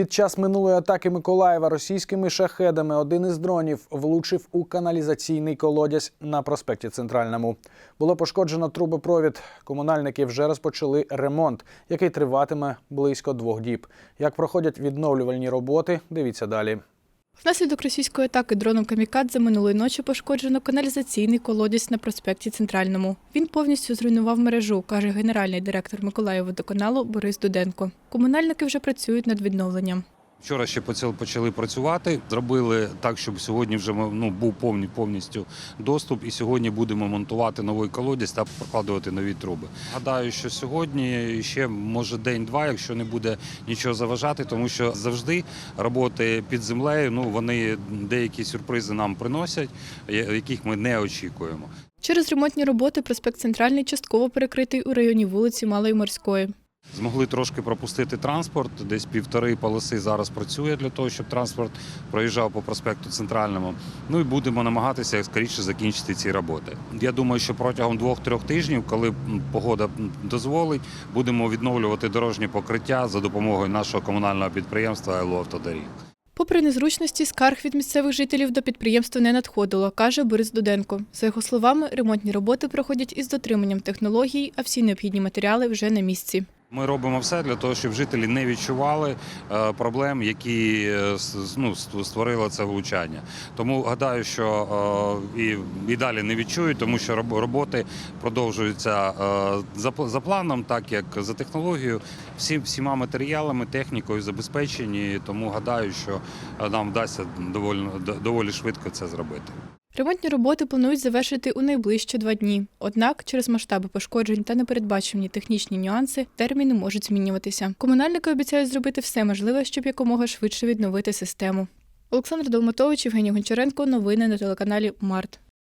Під час минулої атаки Миколаєва російськими шахедами один із дронів влучив у каналізаційний колодязь на проспекті Центральному. Було пошкоджено трубопровід. Комунальники вже розпочали ремонт, який триватиме близько двох діб. Як проходять відновлювальні роботи, дивіться далі. Внаслідок російської атаки дроном Камікадзе минулої ночі пошкоджено каналізаційний колодязь на проспекті Центральному. Він повністю зруйнував мережу, каже генеральний директор Миколаєводоканалу Борис Дуденко. Комунальники вже працюють над відновленням. Вчора ще почали працювати. Зробили так, щоб сьогодні вже ну, був повні, повністю доступ, і сьогодні будемо монтувати новий колодязь та прокладувати нові труби. Гадаю, що сьогодні ще може день-два, якщо не буде нічого заважати, тому що завжди роботи під землею, ну вони деякі сюрпризи нам приносять, яких ми не очікуємо. Через ремонтні роботи проспект Центральний частково перекритий у районі вулиці Малої Морської. Змогли трошки пропустити транспорт. Десь півтори полоси зараз працює для того, щоб транспорт проїжджав по проспекту Центральному. Ну і будемо намагатися скоріше закінчити ці роботи. Я думаю, що протягом двох-трьох тижнів, коли погода дозволить, будемо відновлювати дорожнє покриття за допомогою нашого комунального підприємства «Айло Автодоріг». Попри незручності, скарг від місцевих жителів до підприємства не надходило, каже Борис Дуденко. За його словами, ремонтні роботи проходять із дотриманням технологій, а всі необхідні матеріали вже на місці. Ми робимо все для того, щоб жителі не відчували е, проблем, які е, ну, створило це влучання. Тому гадаю, що е, і, і далі не відчують, тому що роботи продовжуються за, за планом, так як за технологією, всі, всіма матеріалами, технікою забезпечені. Тому гадаю, що нам вдасться доволі, доволі швидко це зробити. Ремонтні роботи планують завершити у найближчі два дні. Однак, через масштаби пошкоджень та непередбачені технічні нюанси, терміни можуть змінюватися. Комунальники обіцяють зробити все можливе, щоб якомога швидше відновити систему. Олександр Долматович, Євгеній Гончаренко. Новини на телеканалі Март.